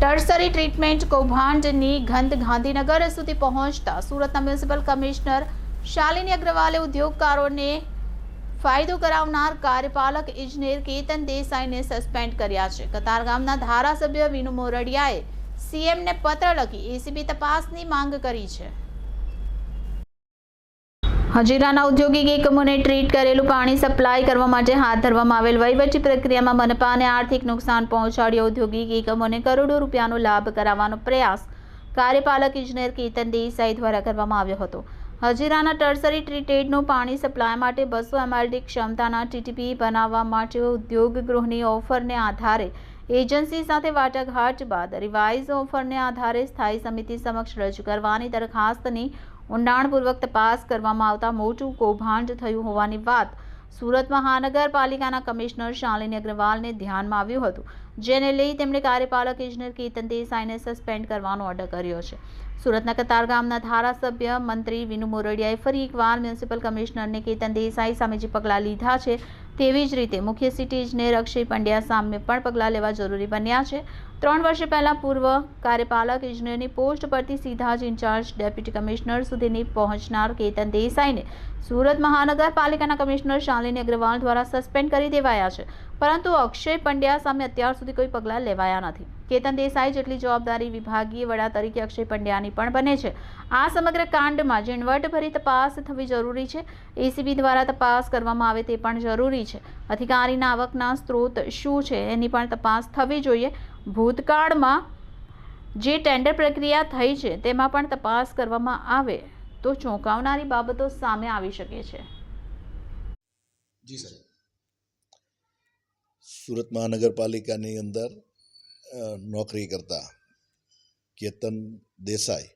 Tertiary treatment કૌભાંડની ગંધ ગાંધીનગર સુધી પહોંચતા સુરતના મ્યુનિસિપલ કમિશનર શાલિની અગ્રવાલે ઉદ્યોગકારોને ફાયદો કરાવનાર કાર્યપાલક ઇજનેર કેતન દેસાઈને સસ્પેન્ડ કર્યા છે. કતારગામના ધારાસભ્ય વિનુ મોરડિયાએ સીએમને પત્ર લખી એસીબી તપાસની માંગ કરી છે. હજીરાના ઔદ્યોગિક એકમોને ટ્રીટ કરેલું પાણી સપ્લાય કરવા માટે હાથ ધરવામાં આવેલ વહીવટી પ્રક્રિયામાં મનપાને આર્થિક નુકસાન પહોંચાડી ઔદ્યોગિક એકમોને કરોડો રૂપિયાનો લાભ કરાવવાનો પ્રયાસ કાર્યપાલક ઇજનેર કેતન દેસાઈ દ્વારા કરવામાં આવ્યો હતો. હજીરાના ટર્સરી ટ્રીટેડનું પાણી સપ્લાય માટે બસો એમએલડી ક્ષમતાના ટીટીપી બનાવવા માટે ઉદ્યોગ ગૃહની ઓફરને આધારે એજન્સી સાથે વાટાઘાટ બાદ રિવાઇઝ ઓફરને આધારે સ્થાયી સમિતિ સમક્ષ રજૂ કરવાની દરખાસ્તની ઊંડાણપૂર્વક તપાસ કરવામાં આવતા મોટું કૌભાંડ થયું હોવાની વાત સુરત મહાનગરપાલિકાના કમિશનર શાલિની અગ્રવાલને ધ્યાનમાં આવ્યું હતું, જેને લઈ તેમણે કાર્યપાલક ઇજનેર કેતન દેસાઈને સસ્પેન્ડ કરવાનો ઓર્ડર કર્યો છે. સુરતના કતારગામના ધારાસભ્ય મંત્રી વિનુ મોરડિયાએ ફરી એકવાર મ્યુનિસિપલ કમિશનરને કેતન દેસાઈ સામે જે પગલાં લીધા છે તેવી જ રીતે મુખ્ય સિટીજને રક્ષી પંડ્યા સામે પણ પગલાં લેવા જરૂરી બન્યા છે. ત્રણ વર્ષ પહેલાં પૂર્વ કાર્યપાલક ઇજનેરની પોસ્ટ પરથી સીધા જ ઇન્ચાર્જ ડેપ્યુટી કમિશનર સુધીની પહોંચનાર કેતન દેસાઈને સુરત મહાનગરપાલિકાના કમિશનર શાલિની અગ્રવાલ દ્વારા સસ્પેન્ડ કરી દેવાયા છે. પરંતુ અક્ષય પંડ્યા સામે અત્યાર સુધી કોઈ પગલાં લેવાયા નથી. કેતન દેસાઈ જેટલી જવાબદારી વિભાગીય વડા તરીકે અક્ષય પંડ્યાની પણ બને છે. આ સમગ્ર કાંડમાં ઝીણવટભરી તપાસ થવી જરૂરી છે. એસીબી દ્વારા તપાસ કરવામાં આવે તે પણ જરૂરી છે. અધિકારીના આવકના સ્ત્રોત શું છે એની પણ તપાસ થવી જોઈએ. ભૂતકાળમાં જે ટેન્ડર પ્રક્રિયા થઈ છે તેમાં પણ તપાસ કરવામાં આવે તો ચોંકાવનારી બાબતો સામે આવી શકે છે. સુરત મહાનગરપાલિકાની અંદર નોકરી કરતા કેતન દેસાઈ.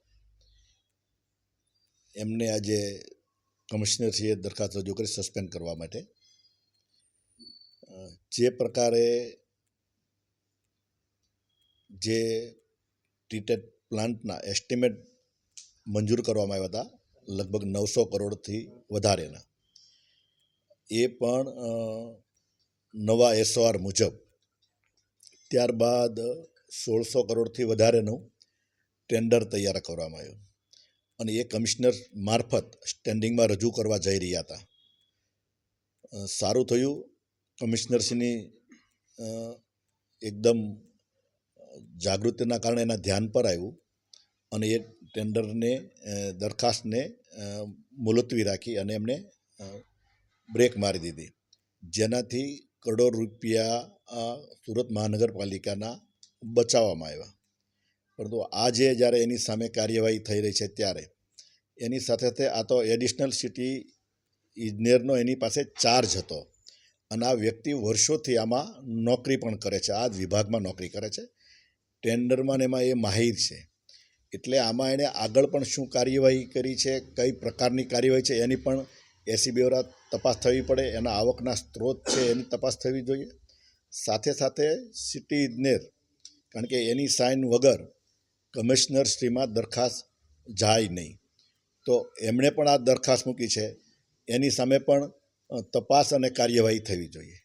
એમને આજે કમિશનરશ્રીએ દરખાસ્ત રજૂ કરી, સસ્પેન્ડ કરવા માટે. જે પ્રકારે જે ટ્રીટેડ પ્લાન્ટના એસ્ટિમેટ મંજૂર કરવામાં આવ્યા હતા, લગભગ નવસો કરોડથી વધારેના. એ પણ નવા એસઓઆર મુજબ ત્યારબાદ સોળસો કરોડથી વધારેનું ટેન્ડર તૈયાર કરવામાં આવ્યું. અને એ કમિશનર મારફત સ્ટેન્ડિંગમાં રજૂ કરવા જઈ રહ્યા હતા. સારું થયું. કમિશનરશ્રીની એકદમ જાગૃતિના કારણે એના ધ્યાન પર આવ્યું અને એ ટેન્ડરને દરખાસ્તને મુલતવી રાખી અને એમને બ્રેક મારી દીધી. જેનાથી કરોડો રૂપિયા આ સુરત મહાનગરપાલિકાના બચાવવામાં આવ્યા. પરંતુ આજે જ્યારે એની સામે કાર્યવાહી થઈ રહી છે ત્યારે એની સાથે સાથે આ તો એડિશનલ સિટી ઇજનેરનો એની પાસે ચાર્જ હતો અને આ વ્યક્તિ વર્ષોથી આમાં નોકરી પણ કરે છે, આ જ વિભાગમાં નોકરી કરે છે. ટેન્ડરમાં ને એમાં એ માહિર છે. એટલે આમાં એણે આગળ પણ શું કાર્યવાહી કરી છે, કઈ પ્રકારની કાર્યવાહી છે, એની પણ એસીબી દ્વારા તપાસ થવી પડે, એના આવકના સ્ત્રોત છે, એની તપાસ થવી જોઈએ. સાથે સાથે સિટી ઇજનેર કારણ કે એની સાઇન વગર કમિશનર શ્રીમાં દરખાસ્ત જાય નહીં. તો એમણે પણ આ દરખાસ્ત મૂકી છે. એની સામે પણ તપાસ અને કાર્યવાહી થવી જોઈએ.